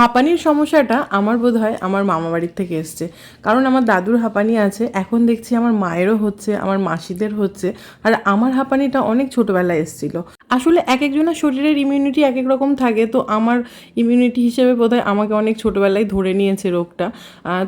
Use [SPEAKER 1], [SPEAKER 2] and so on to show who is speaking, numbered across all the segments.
[SPEAKER 1] হাঁপানির সমস্যাটা আমার বোধ হয় আমার মামা বাড়ির থেকে এসছে। কারণ আমার দাদুর হাঁপানি আছে, এখন দেখছি আমার মায়েরও হচ্ছে, আমার মাসিদের হচ্ছে, আর আমার হাঁপানিটা অনেক ছোটোবেলায় এসছিল। আসলে এক একজনের শরীরের ইমিউনিটি এক এক রকম থাকে, তো আমার ইমিউনিটি হিসেবে বোধহয় আমাকে অনেক ছোটোবেলায় ধরে নিয়েছে রোগটা।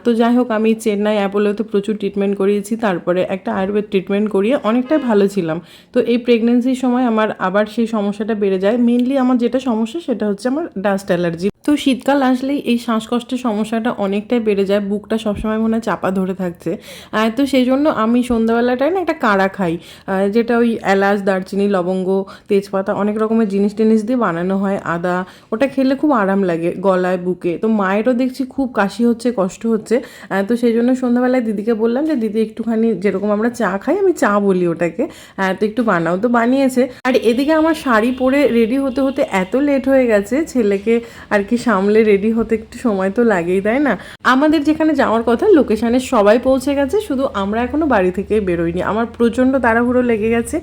[SPEAKER 1] তো যাই হোক, আমি চেন্নাই অ্যাপোলোতে প্রচুর ট্রিটমেন্ট করিয়েছি, তারপরে একটা আয়ুর্বেদ ট্রিটমেন্ট করিয়ে অনেকটাই ভালো ছিলাম। তো এই প্রেগনেন্সির সময় আমার আবার সেই সমস্যাটা বেড়ে যায় মেনলি আমার যেটা সমস্যা সেটা হচ্ছে আমার ডাস্ট অ্যালার্জি তো শীতকাল আসলেই এই শ্বাসকষ্টের সমস্যাটা অনেকটাই বেড়ে যায়। বুকটা সবসময় মনে হয় চাপা ধরে থাকছে। তো সেই জন্য আমি সন্ধ্যাবেলাটায় না একটা কাড়া খাই। যেটা ওই এলাচ, দারচিনি, লবঙ্গ, তেজপাতা অনেক রকমের জিনিস টিনিস দিয়ে বানানো হয়, আদা। ওটা খেলে খুব আরাম লাগে গলায়, বুকে। তো মায়েরও দেখছি খুব কাশি হচ্ছে, কষ্ট হচ্ছে। তো সেই জন্য সন্ধ্যাবেলায় দিদিকে বললাম যে, দিদি, একটুখানি যেরকম আমরা চা খাই, আমি চা বলি ওটাকে। তো একটু বানাও। তো বানিয়েছে। আর এদিকে আমার শাড়ি পরে রেডি হতে হতে এত লেট হয়ে গেছে, ছেলেকে আর কি সামলে রেডি হতে একটু সময় তো লাগেই, তাই না? আমাদের যেখানে যাওয়ার কথা লোকেশানে সবাই পৌঁছে গেছে, শুধু আমরা এখনও বাড়ি থেকে বেরোইনি। আমার প্রচণ্ড তাড়াহুড়ো লেগে গেছে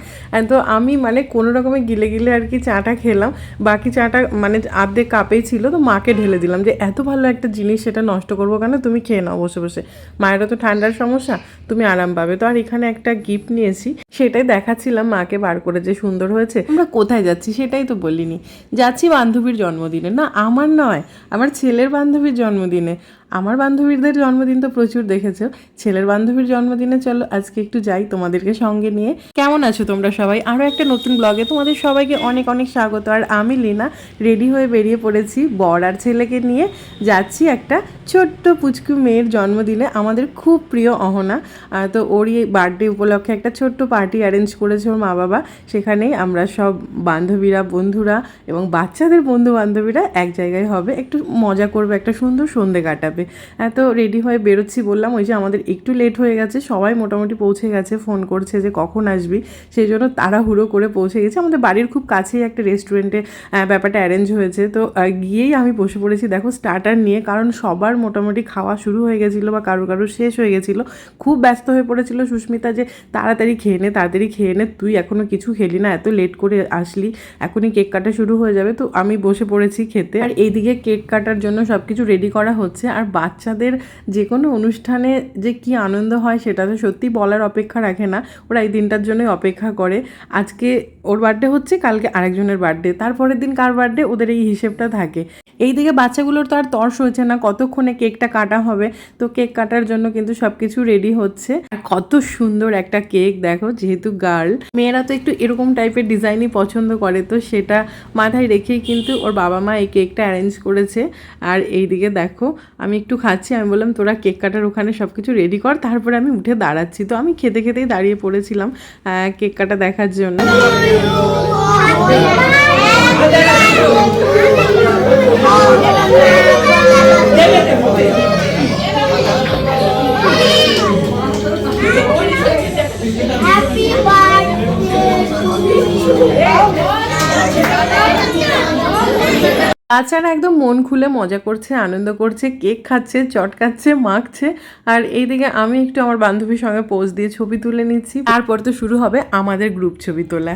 [SPEAKER 1] তো আমি মানে কোনো রকমে গিলে গিলে আর কি চাটা খেলাম। বাকি চাটা মানে আর্ধেক কাপেই ছিল, তো মাকে ঢেলে দিলাম যে, এত ভালো একটা জিনিস সেটা নষ্ট করব কেন? তুমি খেয়ে নাও বসে বসে। মায়েরও তো ঠান্ডার সমস্যা, তুমি আরাম পাবে। তো আর এখানে একটা গিফট নিয়েছি, সেটাই দেখাচ্ছিলাম মাকে বার করে যে সুন্দর হয়েছে। আমরা কোথায় যাচ্ছি সেটাই তো বলিনি। যাচ্ছি বান্ধবীর জন্মদিনে। না, আমার নয় আমার ছেলের বান্ধবীর জন্মদিনে। আমার বান্ধবীদের জন্মদিন তো প্রচুর দেখেছ। ছেলের বান্ধবীর জন্মদিনে চলো, আজকে একটু যাই তোমাদেরকে সঙ্গে নিয়ে। কেমন আছো তোমরা সবাই? আরও একটা নতুন ব্লগে তোমাদের সবাইকে অনেক অনেক স্বাগত। আর আমি লিনা রেডি হয়ে বেরিয়ে পড়েছি বর আর ছেলেকে নিয়ে। যাচ্ছি একটা ছোট্ট পুচকু মেয়ের জন্মদিনে, আমাদের খুব প্রিয় অহনা। তো ওরই বার্থডে উপলক্ষে একটা ছোট্ট পার্টি অ্যারেঞ্জ করেছে ওর মা বাবা সেখানেই আমরা সব বান্ধবীরা, বন্ধুরা এবং বাচ্চাদের বন্ধু বান্ধবীরা এক জায়গায় হবে। একটু মজা করবে, একটা সুন্দর সন্ধে কাটাবে। আহ, তো রেডি হয়ে বেরোচ্ছি বললাম ওই যে আমাদের একটু লেট হয়ে গেছে সবাই মোটামুটি পৌঁছে গেছে ফোন করছে যে কখন আসবি। সেই জন্য তাড়াহুড়ো করে পৌঁছে গেছে। আমাদের বাড়ির খুব কাছেই একটা রেস্টুরেন্টে ব্যাপারটা অ্যারেঞ্জ হয়েছে। তো গিয়েই আমি বসে পড়েছি দেখো স্টার্টার নিয়ে কারণ সবার মোটামুটি খাওয়া শুরু হয়ে গেছিল বা কারও কারও শেষ হয়ে গেছিল। খুব ব্যস্ত হয়ে পড়েছিল সুস্মিতা যে তাড়াতাড়ি খেয়ে নে তাড়াতাড়ি খেয়ে নে তুই এখনও কিছু খেলি না এত লেট করে আসলি এখনই কেক কাটা শুরু হয়ে যাবে। তো আমি বসে পড়েছি খেতে। আর এইদিকে কেক কাটার জন্য সব কিছু রেডি করা হচ্ছে। আর বাচ্চাদের যে কোনো অনুষ্ঠানে যে কি আনন্দ হয় সেটা তো সত্যি বলার অপেক্ষা রাখে না। ওরা এই দিনটার জন্যই অপেক্ষা করে। আজকে ওর বার্থডে হচ্ছে, কালকে আরেকজনের বার্থডে তারপরের দিন কার বার্থডে ওদের এই হিসেবটা থাকে। এইদিকে বাচ্চাগুলোর তো আর তর্স হয়েছে না, কতক্ষণে কেকটা কাটা হবে? তো কেক কাটার জন্য কিন্তু সব কিছু রেডি হচ্ছে। আর কত সুন্দর একটা কেক, দেখো, যেহেতু গার্ল মেয়েরা তো একটু এরকম টাইপের ডিজাইনই পছন্দ করে, তো সেটা মাথায় রেখেই কিন্তু ওর বাবা মা এই কেকটা অ্যারেঞ্জ করেছে। আর এইদিকে দেখো, আমি একটু খাচ্ছি, আমি বললাম, তোরা কেক কাটার ওখানে সব কিছু রেডি কর, তারপরে আমি উঠে দাঁড়াচ্ছি। তো আমি খেতে খেতেই দাঁড়িয়ে পড়েছিলাম কেক কাটা দেখার জন্য। বাচ্চারা একদম মন খুলে মজা করছে, আনন্দ করছে, কেক খাচ্ছে চটকাচ্ছে মাখছে। আর এইদিকে আমি একটু আমার বান্ধবীর সঙ্গে পোজ দিয়ে ছবি তুলে নিচ্ছি। তারপর তো শুরু হবে আমাদের গ্রুপ ছবি তোলা।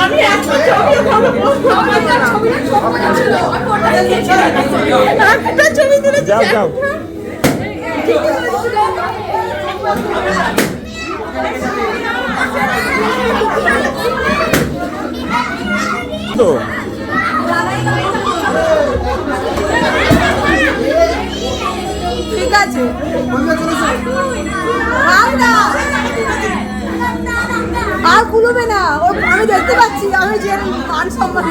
[SPEAKER 2] ফোকাস একটা
[SPEAKER 3] ছবি তুলে যাও যাও তো
[SPEAKER 2] বুঝতে পাচ্ছি, আমি যে মান সম্মান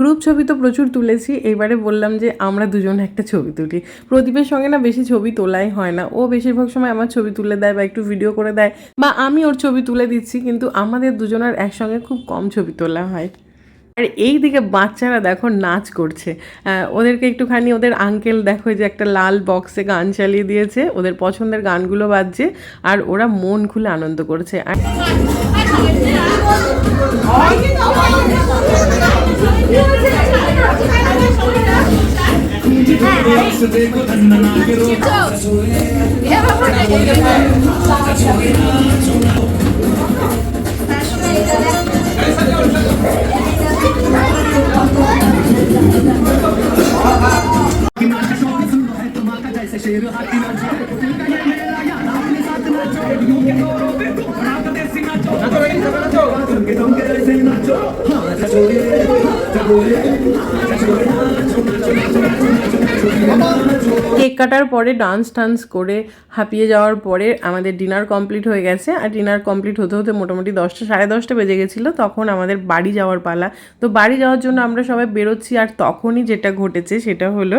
[SPEAKER 1] গ্রুপ ছবি তো প্রচুর তুলেছি, এবারে বললাম যে আমরা দুজন একটা ছবি তুলি। প্রদীপের সঙ্গে না বেশি ছবি তোলাই হয় না, ও বেশিরভাগ সময় আমার ছবি তুলে দেয় বা একটু ভিডিও করে দেয়, বা আমি ওর ছবি তুলে দিচ্ছি, কিন্তু আমাদের দুজনের একসঙ্গে খুব কম ছবি তোলা হয়। আর এই দিকে বাচ্চারা দেখো নাচ করছে। ওদেরকে একটুখানি ওদের আঙ্কেল দেখো যে একটা লাল বক্সে গান চালিয়ে দিয়েছে, ওদের পছন্দের গানগুলো বাজছে, আর ওরা মন খুলে আনন্দ করছে। আর 하자 조리 하자 조리 하자 조리 কেক কাটার পরে ডান্স টান্স করে হাঁপিয়ে যাওয়ার পরে আমাদের ডিনার কমপ্লিট হয়ে গেছে। আর ডিনার কমপ্লিট হতে হতে মোটামুটি দশটা, সাড়ে দশটা বেজে গেছিল। তখন আমাদের বাড়ি যাওয়ার পালা। তো বাড়ি যাওয়ার জন্য আমরা সবাই বেরোচ্ছি আর তখনই যেটা ঘটেছে সেটা হলো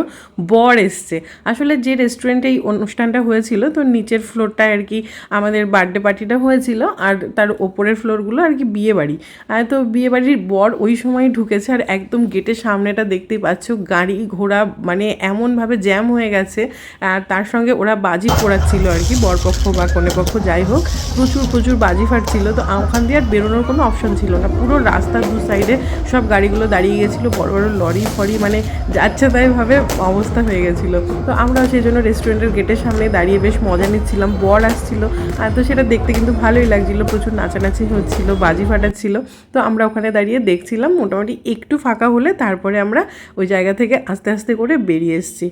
[SPEAKER 1] বর এসছে। আসলে যে রেস্টুরেন্টে এই অনুষ্ঠানটা হয়েছিল, তো নিচের ফ্লোরটায় আর কি আমাদের বার্থডে পার্টিটা হয়েছিল। আর তার ওপরের ফ্লোরগুলো আর কি বিয়ে বাড়ি। আর তো বিয়ে বাড়ির বর ওই সময় ঢুকেছে আর একদম গেটের সামনেটা দেখতেই পাচ্ছ গাড়ি ঘোড়া মানে এমনভাবে জ্যাম হয়ে গেছে, আর তার সঙ্গে ওরা বাজি পোড়াচ্ছিল আর কি, বরপক্ষ বা কনে পক্ষ, যাই হোক, প্রচুর প্রচুর বাজি ফাটছিল, তো ওখান দিয়ে আর বেরোনোর কোনো অপশন ছিল না। পুরো রাস্তার দু সাইডে সব গাড়িগুলো দাঁড়িয়ে গেছিল, বড় বড় লরি ফরি মানে যাচ্ছে তাইভাবে অবস্থা হয়ে গেছিল। তো আমরাও সেই জন্য রেস্টুরেন্টের গেটের সামনে দাঁড়িয়ে বেশ মজা নিচ্ছিলাম, বর আসছিল, আর তো সেটা দেখতে কিন্তু ভালোই লাগছিল, প্রচুর নাচানাচি হচ্ছিল, বাজি ফাটাচ্ছিল। তো আমরা ওখানে দাঁড়িয়ে দেখছিলাম, মোটামুটি একটু ফাঁকা হলে তারপরে আমরা ওই জায়গা থেকে আস্তে আস্তে করে বেরিয়ে এসেছি।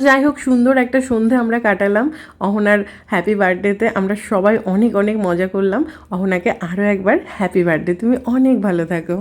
[SPEAKER 1] যাই হোক, সুন্দর একটা সন্ধে আমরা কাটালাম। অহনার হ্যাপি বার্থডেতে আমরা সবাই অনেক অনেক মজা করলাম। অহনাকে আরও একবার হ্যাপি বার্থডে তুমি অনেক ভালো থাকো।